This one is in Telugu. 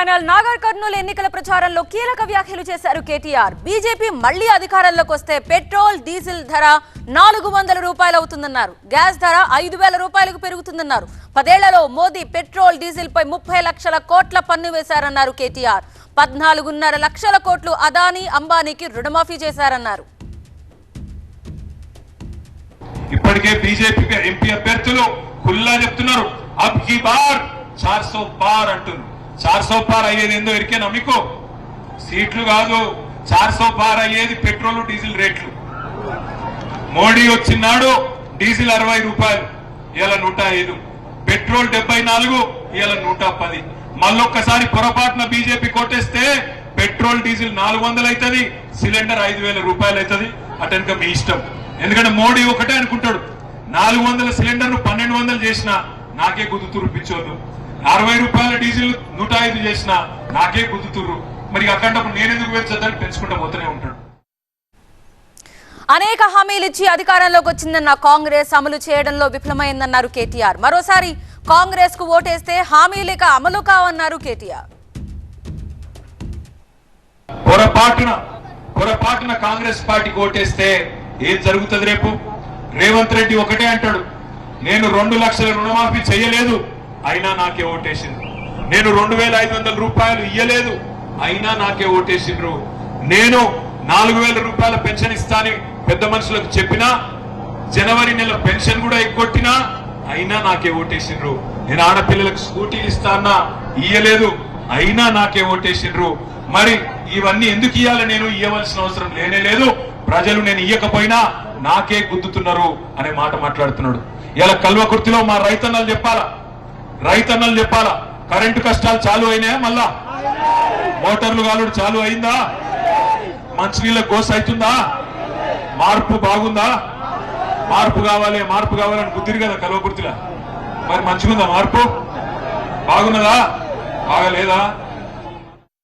ఛానల్ నాగర్ కర్నూలు ఎన్నికల ప్రచారంలో కీలక వ్యాఖ్యలు చేశారు కేటీఆర్. బీజేపీ మళ్ళీ అధికారంలోకి వస్తే పెట్రోల్ డీజిల్ ధర నాలుగు వందల రూపాయలు అవుతుందన్నారు. గ్యాస్ ధర ఐదు వేల రూపాయలకు పెరుగుతుందన్నారు. పదేళ్ళలో మోదీ పెట్రోల్ డీజిల్ పై ముప్పై లక్షల కోట్ల పన్ను వేశారన్నారు కేటీఆర్. పద్నాలుగున్నర లక్షల కోట్లు అదానీ అంబానీకి రుణమాఫీ చేశారన్నారు. ఇప్పటికే బీజేపీ ఎంపీ అభ్యర్థులు ఖుల్లా చెప్తున్నారు. అబ్ కీ బార్ చార్ సో పార్ అంటున్నారు చార్ సో పార్ అయ్యేది ఏందో ఇరికే నమ్మికో సీట్లు కాదు చార్ సో పార్ అయ్యేది పెట్రోల్ డీజిల్ రేట్లు. మోడీ వచ్చినాడు డీజిల్ అరవై రూపాయలు ఇలా నూట ఐదు. పెట్రోల్ డెబ్బై నాలుగు ఇలా నూట పది. మళ్ళొక్కసారి పొరపాటున బీజేపీ కొట్టేస్తే పెట్రోల్ డీజిల్ నాలుగు వందలు అవుతుంది సిలిండర్ ఐదు వేల రూపాయలు అవుతుంది అటెనక మీ ఇష్టం. ఎందుకంటే మోడీ ఒకటే అనుకుంటాడు నాలుగు వందల సిలిండర్ను పన్నెండు వందలు చేసిన నాకే గుర్తు పిచ్చోదు అరవై రూపాయల డీజిల్ నూట ఐదు చేసిన నాకే గుద్దుతురు మరి అక్కడ నేనెందుకు పెంచదని పెంచుకుంటా పోతూనే ఉంటాడు అనేక హామీలు ఇచ్చి అధికారంలోకి వచ్చిందన్న కాంగ్రెస్ అమలు చేయడంలో విఫలమైందన్నారు కేటీఆర్. మరోసారి కాంగ్రెస్కు ఓటేస్తే హామీలేక అమలు కావన్నారు కేటీఆర్. పొరపాటున పొరపాటున కాంగ్రెస్ పార్టీకి ఓటేస్తే ఏం జరుగుతుంది రేపు? రేవంత్ రెడ్డి ఒకటే అంటాడు నేను రెండు లక్షల రుణమాఫీ చేయలేదు అయినా నాకే ఓటేసింది నేను రెండు వేల ఐదు వందల రూపాయలు ఇయ్యలేదు. అయినా నాకే ఓటేసిండ్రు. నేను నాలుగు వేల రూపాయల పెన్షన్ ఇస్తానని పెద్ద మనుషులకు చెప్పినా జనవరి నెల పెన్షన్ కూడా ఎగ్గొట్టినా అయినా నాకే ఓటేసిండ్రు. నేను ఆడపిల్లలకు స్కూటీలు ఇస్తానా ఇయ్యలేదు. అయినా నాకే ఓటేసిండ్రు. మరి ఇవన్నీ ఎందుకు ఇయ్యాలి నేను? ఇవ్వవలసిన అవసరం లేనే లేదు. ప్రజలు నేను ఇయ్యకపోయినా నాకే గుద్దుతున్నారు అనే మాట మాట్లాడుతున్నాడు. ఇలా కల్వకుర్తిలో మా రైతన్నలు చెప్పాలా? రైతన్నలు చెప్పాలా? కరెంటు కష్టాలు చాలు అయినాయా మళ్ళా? మోటార్లు కాలుడు చాలు అయిందా? మంచినీళ్ళ గోస అవుతుందా? మార్పు బాగుందా? మార్పు కావాలి మార్పు కావాలని గుద్దిరు కదా కలవకుర్తిలా. మరి మంచిగుందా మార్పు? బాగున్నదా? బాగలేదా?